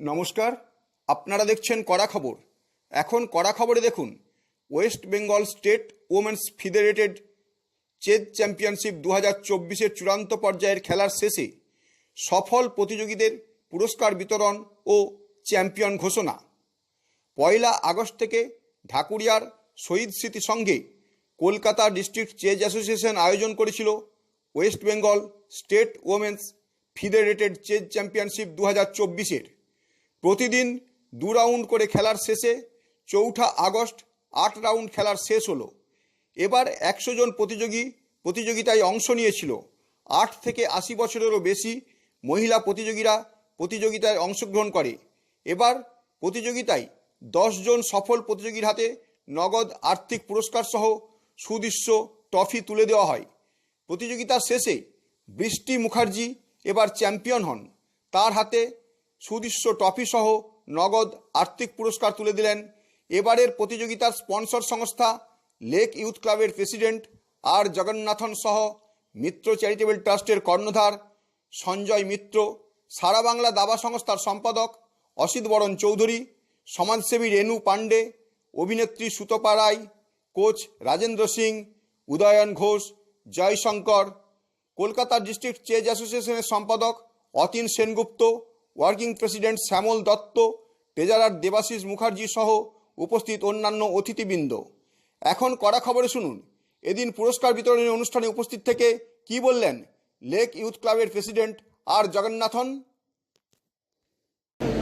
নমস্কার, আপনারা দেখছেন কড়া খবর। এখন কড়া খবরে দেখুন, West Bengal state women's federated chess championship দু হাজার চব্বিশের চূড়ান্ত পর্যায়ের খেলার শেষে সফল প্রতিযোগীদের পুরস্কার বিতরণ ও চ্যাম্পিয়ন ঘোষণা। পয়লা আগস্ট থেকে ঢাকুরিয়ার শহীদ স্মৃতি সঙ্গে কলকাতা ডিস্ট্রিক্ট চেজ অ্যাসোসিয়েশন আয়োজন করেছিল West Bengal state women's federated chess championship দু হাজার চব্বিশের। প্রতিদিন দু রাউন্ড করে খেলার শেষে চৌঠা আগস্ট আট রাউন্ড খেলার শেষ হলো। এবার একশো জন প্রতিযোগী প্রতিযোগিতায় অংশ নিয়েছিল। আট থেকে আশি বছরেরও বেশি মহিলা প্রতিযোগীরা প্রতিযোগিতায় অংশগ্রহণ করে। এবার প্রতিযোগিতায় জন সফল প্রতিযোগীর হাতে নগদ আর্থিক পুরস্কার সহ সুদৃশ্য ট্রফি তুলে দেওয়া হয়। প্রতিযোগিতার শেষে বৃষ্টি মুখার্জি এবার চ্যাম্পিয়ন হন। তার হাতে সুদৃশ্য ট্রফি সহ নগদ আর্থিক পুরস্কার তুলে দিলেন এবারের প্রতিযোগিতার স্পন্সর সংস্থা লেক ইউথ ক্লাবের প্রেসিডেন্ট আর জগন্নাথন সহ মিত্র চ্যারিটেবল ট্রাস্টের কর্ণধার সঞ্জয় মিত্র, সারা বাংলা দাবা সংস্থার সম্পাদক অসিত বরণ চৌধুরী, সমাজসেবী রেণু পাণ্ডে, অভিনেত্রী Sutapa Roy, coach Rajendra Singh, Udayan Ghosh, Jaishankar. Kolkata district chess অ্যাসোসিয়েশনের সম্পাদক Atin Sengupta working president Shyamal Dutta, treasurer Debashis Mukherjee সহ উপস্থিত অন্যান্য অতিথিবৃন্দ। এখন কড়া খবরে শুনুন। এদিন পুরস্কার বিতরণী অনুষ্ঠানে উপস্থিত থেকে কি বললেন লেক ইউথ ক্লাবের প্রেসিডেন্ট আর জগন্নাথন?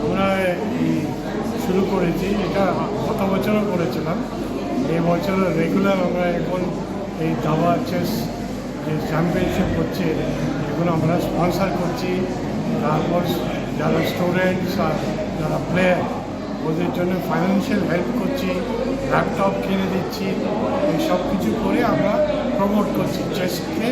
আমরা শুরু করেছি, এটা গত বছরও করেছিলাম। এই বছর রেগুলার আমরা এখন এই দাবা চেস যে চ্যাম্পিয়নশিপ হচ্ছে, এগুলো আমরা স্পন্সার করছি। তারপর যারা স্টুডেন্টস আর যারা প্লেয়ার ওদের জন্য ফাইন্যান্সিয়াল হেল্প করছি ল্যাপটপ কিনে দিচ্ছি এই সব কিছু করে আমরা প্রমোট করছি। চেসকে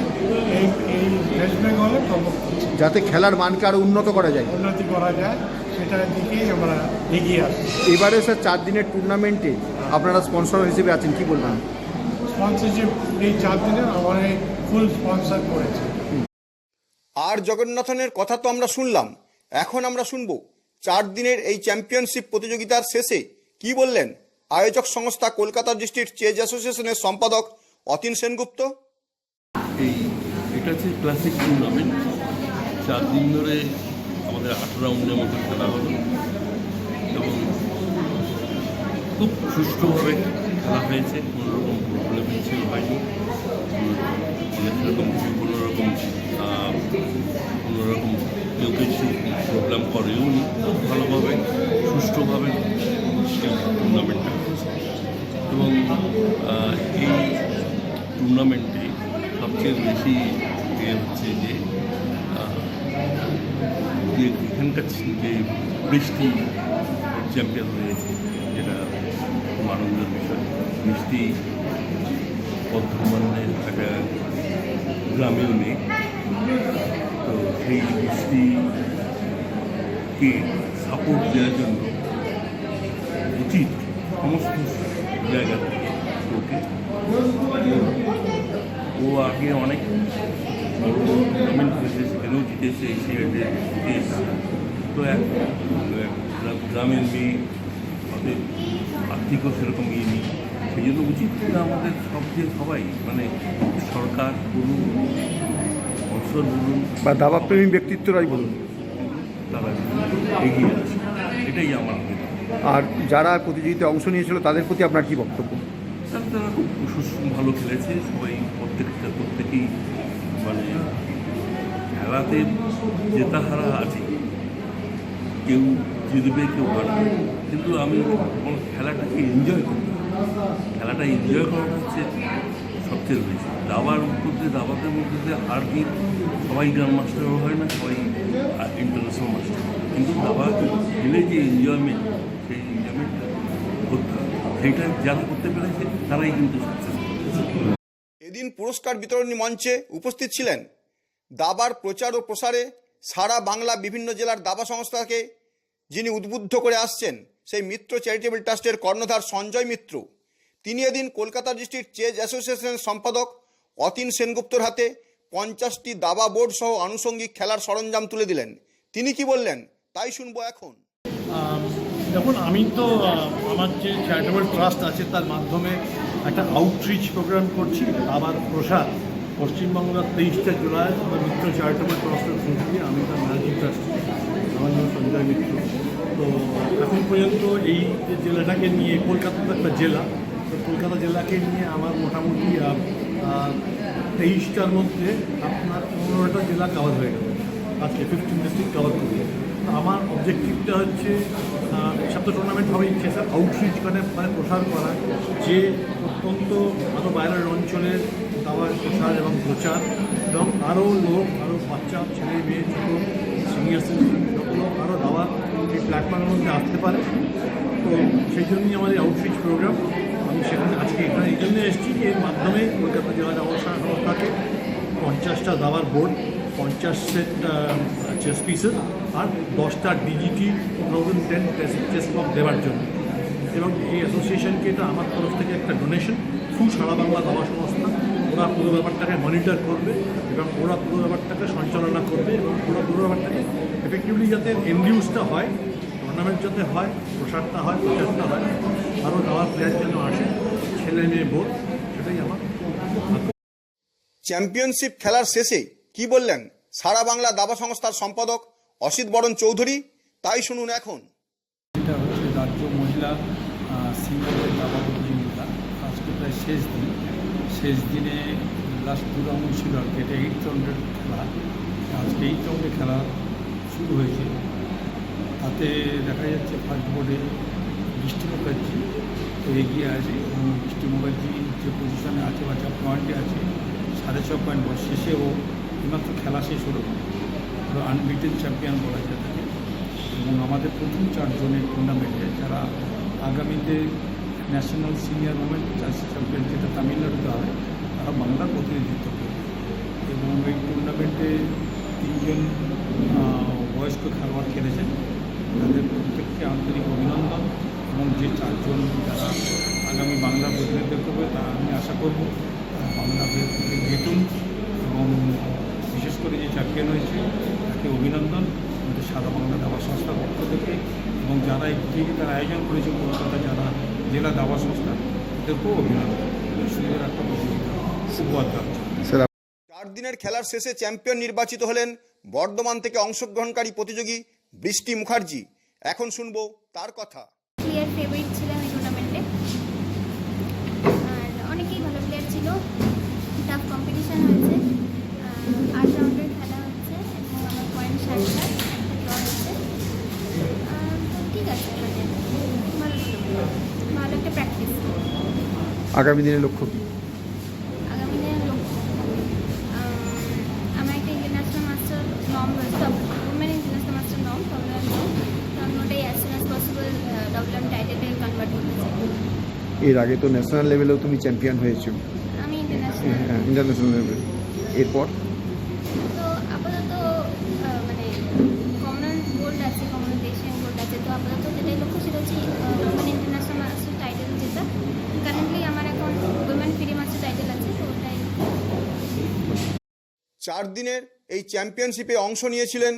এই এই ওয়েস্ট বেঙ্গলে প্রমোট করছি। যাতে খেলার মানকে আরও উন্নত করা যায়। উন্নতি করা যায় সেটার দিকেই আমরা এগিয়ে আসি এবারে স্যার চার দিনের টুর্নামেন্টে আপনারা স্পন্সর হিসেবে আছেন কি বলবেন? স্পন্সরশিপ এই চার দিনে আমার ফুল স্পন্সর করেছে। আর জগন্নাথনের কথা তো আমরা শুনলাম। এখন আমরা শুনব, চার দিনের এই চ্যাম্পিয়নশিপ প্রতিযোগিতার শেষে কি বললেন আয়োজক সংস্থা কলকাতা ডিস্ট্রিক্ট চেজ অ্যাসোসিয়েশনের সম্পাদক অতীন সেনগুপ্ত? এই, এটা হচ্ছে ক্লাসিক টুর্নামেন্ট চার দিন ধরে আমাদের আট রাউন্ডের মতো খেলা হলো। এবং খুব সুষ্ঠুভাবে খেলা হয়েছে, কোনো রকম প্রবলেম হয়নি। টুর্নামেন্টে সবচেয়ে বেশি ইয়ে হচ্ছে যে যে এখানকার যে বৃষ্টি চ্যাম্পিয়ন হয়েছে যেটা আনন্দের বিষয়। বৃষ্টি বর্ধমানের একটা গ্রামেও নেই। তো সেই বৃষ্টিকে সাপোর্ট দেওয়ার জন্য উচিত সমস্ত জায়গা থেকে ওকে ও আগে অনেক বড় টুর্নামেন্ট হয়েছে সেখানেও জিতেছে এশিয়াতে জিতেছে। তো এক গ্রামের মেয়ে ওদের আর্থিকও সেরকম ইয়ে নেই। সেই জন্য উচিত আমাদের সব যে সবাই মানে সরকার বলুন অবসর বলুন। বা দাবাপ্রেমী ব্যক্তিত্বরাই বলুন। তারা এগিয়ে আছে। এটাই আমার আর যারা প্রতিযোগিতায় অংশ নিয়েছিল তাদের প্রতি আপনার কি বক্তব্য? তারা খুব ভালো খেলেছে সবাই প্রত্যেকটা প্রত্যেকেই মানে খেলাতে জেতা হারা আছে। কেউ জিতবে, কেউ হারবে। কিন্তু আমি বল খেলাটাকে এনজয় করি। খেলাটা এনজয় করা হচ্ছে সবচেয়ে বেশি। দাবার মধ্যে দাবাতের মধ্যে যে হার জিত সবাই গ্রাম মাস্টারও হয় না, সবাই ইন্টারন্যাশনাল মাস্টার কিন্তু দাবা খেলে যে এনজয়মেন্ট সেই এনজয়মেন্টটা করতে হবে। সেইটা যারা করতে পেরেছে, তারাই কিন্তু সাকসেস এদিন পুরস্কার বিতরণী মঞ্চে উপস্থিত ছিলেন। দাবার প্রচার ও প্রসারে সারা বাংলা বিভিন্ন জেলার দাবা সংস্থাকে যিনি উদ্বুদ্ধ করে আসছেন, সেই মিত্র চ্যারিটেবল ট্রাস্টের কর্ণধার সঞ্জয় মিত্র। তিনি এদিন কলকাতা ডিস্ট্রিক্ট চেজ অ্যাসোসিয়েশনের সম্পাদক অতীন সেনগুপ্তর হাতে পঞ্চাশটি দাবা বোর্ড সহ আনুষঙ্গিক খেলার সরঞ্জাম তুলে দিলেন। তিনি কি বললেন, তাই শুনব এখন। দেখুন, আমি তো আমার যে চ্যারিটেবল ট্রাস্ট আছে, তার মাধ্যমে একটা আউটরিচ প্রোগ্রাম করছি আবার প্রসাদ। পশ্চিমবাংলার তেইশটা জুলাই, আমার মিত্র চ্যারিটেবল ট্রাস্টের দিয়ে আমি তার ম্যানেজিং ট্রাস্টি আমার নাম সঞ্জয় মিত্র। তো, এখন পর্যন্ত এই জেলাটাকে নিয়ে কলকাতা একটা জেলা, তো কলকাতা জেলাকে নিয়ে আমার মোটামুটি তেইশটার মধ্যে আপনার পনেরোটা জেলা কভার হয়ে গেল। আজকে ফিফটিন ডিস্ট্রিক্ট কভার করব আমার অবজেক্টিভটা হচ্ছে সব টুর্নামেন্ট হবে ইচ্ছে স্যার আউটরিচ মানে প্রসার করা, যে অত্যন্ত আরও বাইরের অঞ্চলের দাবার প্রসার এবং প্রচার এবং আরও লোক আরও বাচ্চা, ছেলে, মেয়ে, ছোটো সিনিয়র সিটিজেন সকলেও আরও দাবার এই প্ল্যাটফর্মের মধ্যে আসতে পারে। তো সেই জন্যই আমাদের আউটরিচ প্রোগ্রাম আমি সেখানে আজকে এখানে এই জন্য এসেছি যে এর মাধ্যমে কলকাতা জেলা ব্যবসায় সংস্থাকে পঞ্চাশটা দাবার বোর্ড পঞ্চাশ সেট চেস পিসেস আর দশটা ডিজিটি থাউজেন্ড টেন চেস বক্স দেওয়ার জন্য। এবং এই অ্যাসোসিয়েশনকে এটা আমার তরফ থেকে একটা ডোনেশন থ্রু সারা বাংলা দাবা সংস্থা ওরা পুরো ব্যাপারটাকে মনিটর করবে এবং ওরা পুরো ব্যাপারটাকে সঞ্চালনা করবে এবং পুরো পুরো ব্যাপারটাকে এফেক্টিভলি যাতে এন্ডিউসটা হয় টুর্নামেন্ট যাতে হয়, প্রসারটা হয়, প্রচারটা হয় আরও দাবার প্লেয়ার যেন আসে, ছেলে মেয়ে বোধ সেটাই আমার চ্যাম্পিয়নশিপ খেলার শেষে কি বললেন? সারা বাংলা দাবা সংস্থার সম্পাদক অসিত বরণ চৌধুরী, তাই শুনুন এখন এটা হচ্ছে রাজ্য মহিলা সিঙ্গেলের দাবা প্রতিযোগিতা আজকে প্রায় শেষ দিন শেষ দিনে লাস্ট রাউন্ড ছিল আর কি। এটা এইট রাউন্ডের খেলা। আজকে এইট রাউন্ডে খেলা শুরু হয়েছে। তাতে দেখা যাচ্ছে ফার্স্ট বোর্ডে বৃষ্টি মুখার্জি এগিয়ে আছে এবং বৃষ্টি মুখার্জি যে পজিশনে আছে বা যা পয়েন্টে আছে, সাড়ে ছ পয়েন্ট বয়স শেষেও এইমাত্র খেলা শেষ হলো। আনবিটেন চ্যাম্পিয়ন বলা যায় তাকে। এবং আমাদের প্রথম চারজনের টুর্নামেন্টে যারা আগামীতে ন্যাশনাল সিনিয়র ওমেন চার্সি চ্যাম্পিয়ন যেটা তামিলনাড়ুতে হবে তারা বাংলার প্রতিনিধিত্ব করবে এবং এই টুর্নামেন্টে তিনজন বয়স্ক খেলোয়াড় খেলেছেন। তাদের প্রত্যেককে আন্তরিক অভিনন্দন এবং যে চারজন যারা আগামী বাংলা প্রতিনিধিত্ব করবে তা আমি আশা করব বাংলা জিতুন এবং বিশেষ করে যে চ্যাম্পিয়ন হয়েছে, তাকে অভিনন্দন। আমাদের সারা বাংলা দাবা সংস্থার পক্ষ থেকে এবং যারা এই প্রতিযোগিতার আয়োজন করেছে, কলকাতা যারা জেলা দাবা সংস্থা, তাদেরকেও অভিনন্দন। সুন্দর একটা প্রতিযোগিতা উপহার দেওয়া হচ্ছে। স্যার চার দিনের খেলার শেষে চ্যাম্পিয়ন নির্বাচিত হলেন বর্ধমান থেকে অংশগ্রহণকারী প্রতিযোগী বৃষ্টি মুখার্জি। এখন শুনব তার কথা। ক্লিয়ার ফেভারিট ছিলাম এই টুর্নামেন্টে আর অনেকেই ভালো প্লেয়ার ছিল। টাফ কম্পিটিশান হয়েছে। আট রাউন্ডের খেলা হচ্ছে এবং আমার পয়েন্ট ষাটটা একটা ড্র হয়েছে। ঠিক আছে মানে ভালো ভালো একটা প্র্যাকটিস আগামী দিনের লক্ষ্য কী আগামী দিনের লক্ষ্য আহ, আমার একটা ইন্টারন্যাশনাল মাস্টার নম রয়েছে উমেন ইন্টারন্যাশনাল মাস্টার নম তবে আমি তো আমি ওটাই অ্যাজ সুন অ্যাজ পসিবল ডবলাম টাইটেলে কনভার্ট করতে চাই এর আগে তো ন্যাশনাল লেভেলেও তুমি চ্যাম্পিয়ন হয়েছো। আমি ইন্টারন্যাশনাল ইন্টারন্যাশনাল লেভেল এরপর? তো আপাতত মানে কমনওয়েলথ গোল্ড আছে কমনওয়েলথ এশিয়ান গোল্ড আছে তো আপাতত যেটাই লক্ষ্য সেটা হচ্ছে উইমেন ইন্টারন্যাশনাল মাস্টার টাইটেল যেটা। কারেন্টলি আমার এখন উইমেন ফ্রি মাস্টার টাইটেল আছে তো ওটাই। চার দিনের এই চ্যাম্পিয়নশিপে অংশ নিয়েছিলেন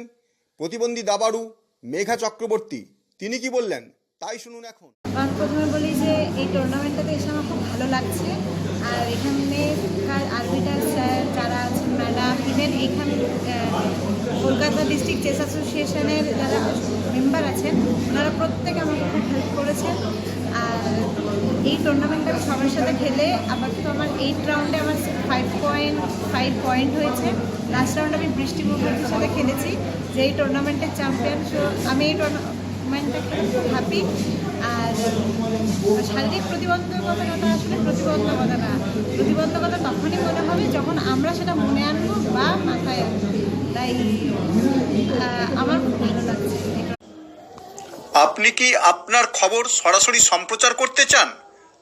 প্রতিবন্ধী দাবাড়ু মেঘা চক্রবর্তী। তিনি কি বললেন? তাই শুনুন এখন। প্রথমে বলি যে এই টুর্নামেন্টটাতে এসে আমার খুব ভালো লাগছে। আর এখানকার আরবিটার স্যার, যারা আছেন ম্যাডাম ইভেন এখানে কলকাতা ডিস্ট্রিক্ট চেস অ্যাসোসিয়েশনের যারা মেম্বার আছেন, ওনারা প্রত্যেকে আমাকে খুব হেল্প করেছেন। আর এই টুর্নামেন্টটা সবার সাথে খেলে আপাতত আমার এইট রাউন্ডে আমার ফাইভ পয়েন্ট ফাইভ পয়েন্ট হয়েছে। লাস্ট রাউন্ডে আমি বৃষ্টি মুখার্জির সাথে খেলেছি। যে এই টুর্নামেন্টের চ্যাম্পিয়ন আমি এই টুর্নামেন্টটা আর শারীরিক আসলে প্রতিবন্ধকতা না প্রতিবন্ধকতা তখনই মনে হবে যখন আমরা সেটা মনে আনব বা মাথায় আনব। তাই আমার খুব ভালো লাগছে। আপনি কি আপনার খবর সরাসরি সম্প্রচার করতে চান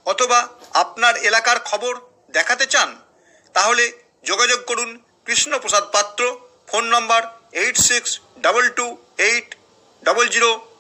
অথবা আপনার এলাকার খবর দেখাতে চান? তাহলে যোগাযোগ করুন Krishnaprasad Patra, phone number eight six double two eight double zero